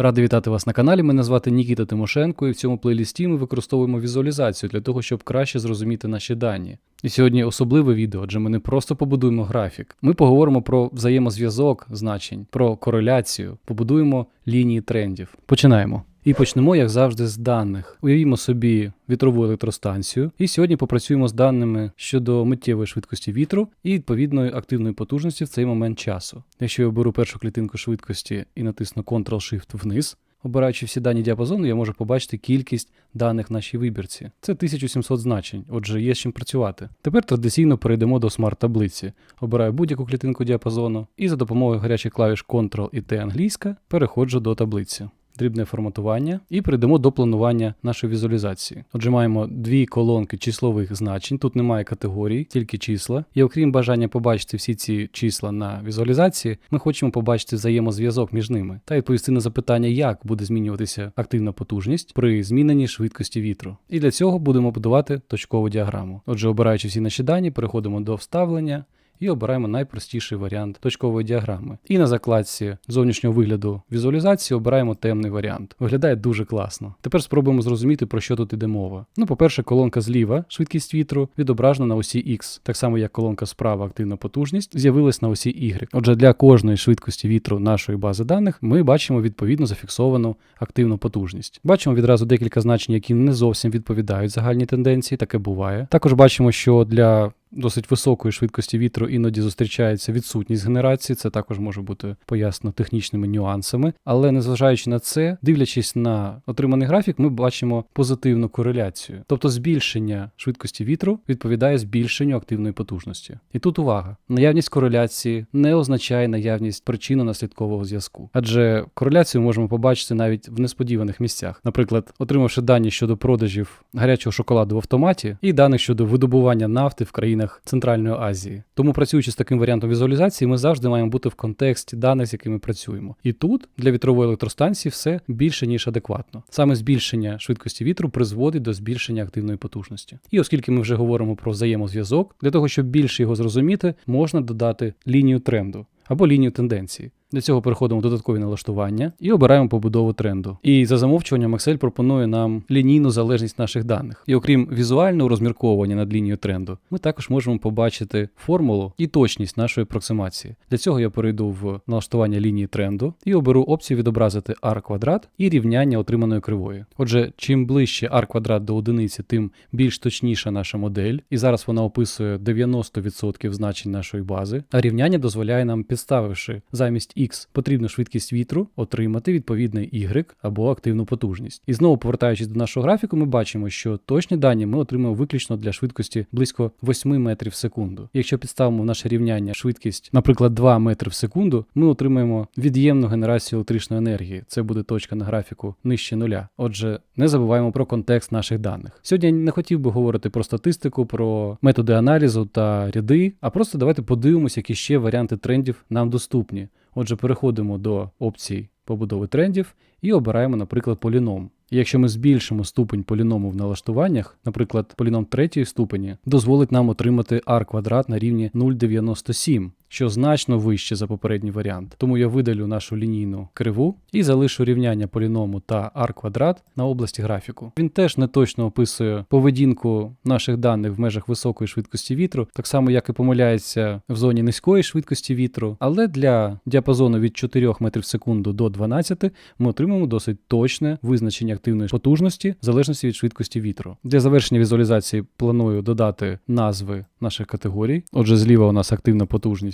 Радий вітати вас на каналі. Мене звати Нікіта Тимошенко, і в цьому плейлісті ми використовуємо візуалізацію для того, щоб краще зрозуміти наші дані. І сьогодні особливе відео, адже ми не просто побудуємо графік. Ми поговоримо про взаємозв'язок значень, про кореляцію, побудуємо лінії трендів. Починаємо. І почнемо, як завжди, з даних. Уявімо собі вітрову електростанцію, і сьогодні попрацюємо з даними щодо миттєвої швидкості вітру і відповідної активної потужності в цей момент часу. Якщо я оберу першу клітинку швидкості і натисну Ctrl-Shift вниз, обираючи всі дані діапазону, я можу побачити кількість даних в нашій вибірці. Це 1700 значень, отже, є з чим працювати. Тепер традиційно перейдемо до смарт-таблиці. Обираю будь-яку клітинку діапазону і за допомогою гарячих клавіш Ctrl і T англійська переходжу до таблиці дрібне форматування і перейдемо до планування нашої візуалізації. Отже, маємо дві колонки числових значень. Тут немає категорій, тільки числа. І окрім бажання побачити всі ці числа на візуалізації, ми хочемо побачити взаємозв'язок між ними та відповісти на запитання, як буде змінюватися активна потужність при зміненні швидкості вітру. І для цього будемо будувати точкову діаграму. Отже, обираючи всі наші дані, переходимо до вставлення і обираємо найпростіший варіант точкової діаграми. І на закладці зовнішнього вигляду візуалізації обираємо темний варіант. Виглядає дуже класно. Тепер спробуємо зрозуміти, про що тут іде мова. Ну, по-перше, колонка зліва, швидкість вітру, відображена на осі X, так само як колонка справа активна потужність, з'явилась на осі Y. Отже, для кожної швидкості вітру нашої бази даних ми бачимо відповідно зафіксовану активну потужність. Бачимо відразу декілька значень, які не зовсім відповідають загальній тенденції, таке буває. Також бачимо, що для досить високої швидкості вітру іноді зустрічається відсутність генерації. Це також може бути пояснено технічними нюансами. Але незважаючи на це, дивлячись на отриманий графік, ми бачимо позитивну кореляцію. Тобто збільшення швидкості вітру відповідає збільшенню активної потужності. І тут увага: наявність кореляції не означає наявність причинно-наслідкового зв'язку, адже кореляцію можемо побачити навіть в несподіваних місцях. Наприклад, отримавши дані щодо продажів гарячого шоколаду в автоматі і даних щодо видобування нафти в країнах країнах Центральної Азії. Тому працюючи з таким варіантом візуалізації, ми завжди маємо бути в контексті даних, з якими працюємо. І тут для вітрової електростанції все більше ніж адекватно. Саме збільшення швидкості вітру призводить до збільшення активної потужності. І оскільки ми вже говоримо про взаємозв'язок, для того щоб більше його зрозуміти, можна додати лінію тренду або лінію тенденції. Для цього переходимо в додаткові налаштування і обираємо побудову тренду. І за замовчуванням Excel пропонує нам лінійну залежність наших даних. І окрім візуального розмірковування над лінією тренду, ми також можемо побачити формулу і точність нашої апроксимації. Для цього я перейду в налаштування лінії тренду і оберу опцію відобразити r квадрат і рівняння отриманої кривої. Отже, чим ближче r квадрат до одиниці, тим більш точніша наша модель. І зараз вона описує 90% значень нашої бази. А рівняння дозволяє нам, підставивши замість X потрібну швидкість вітру, отримати відповідний Y або активну потужність. І знову повертаючись до нашого графіку, ми бачимо, що точні дані ми отримуємо виключно для швидкості близько 8 метрів в секунду. Якщо підставимо в наше рівняння швидкість, наприклад, 2 метри в секунду, ми отримаємо від'ємну генерацію електричної енергії. Це буде точка на графіку нижче нуля. Отже, не забуваємо про контекст наших даних. Сьогодні я не хотів би говорити про статистику, про методи аналізу та ряди, а просто давайте подивимося, які ще варіанти трендів нам доступні. Отже, переходимо до опцій побудови трендів і обираємо, наприклад, поліном. Якщо ми збільшимо ступень поліному в налаштуваннях, наприклад, поліном третьої ступені, дозволить нам отримати r квадрат на рівні 0,97, що значно вище за попередній варіант. Тому я видалю нашу лінійну криву і залишу рівняння поліному та r квадрат на області графіку. Він теж не точно описує поведінку наших даних в межах високої швидкості вітру, так само як і помиляється в зоні низької швидкості вітру, але для діапазону від 4 метрів в секунду до 12 ми отримаємо досить точне визначення активної потужності в залежності від швидкості вітру. Для завершення візуалізації планую додати назви наших категорій. Отже, зліва у нас активна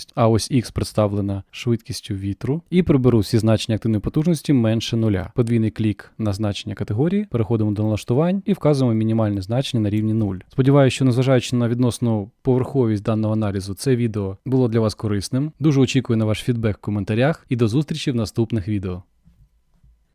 потужність, а ось X представлена швидкістю вітру. І приберу всі значення активної потужності менше нуля. Подвійний клік на значення категорії, переходимо до налаштувань і вказуємо мінімальне значення на рівні 0. Сподіваюся, що незважаючи на відносну поверховість даного аналізу, це відео було для вас корисним. Дуже очікую на ваш фідбек в коментарях і до зустрічі в наступних відео.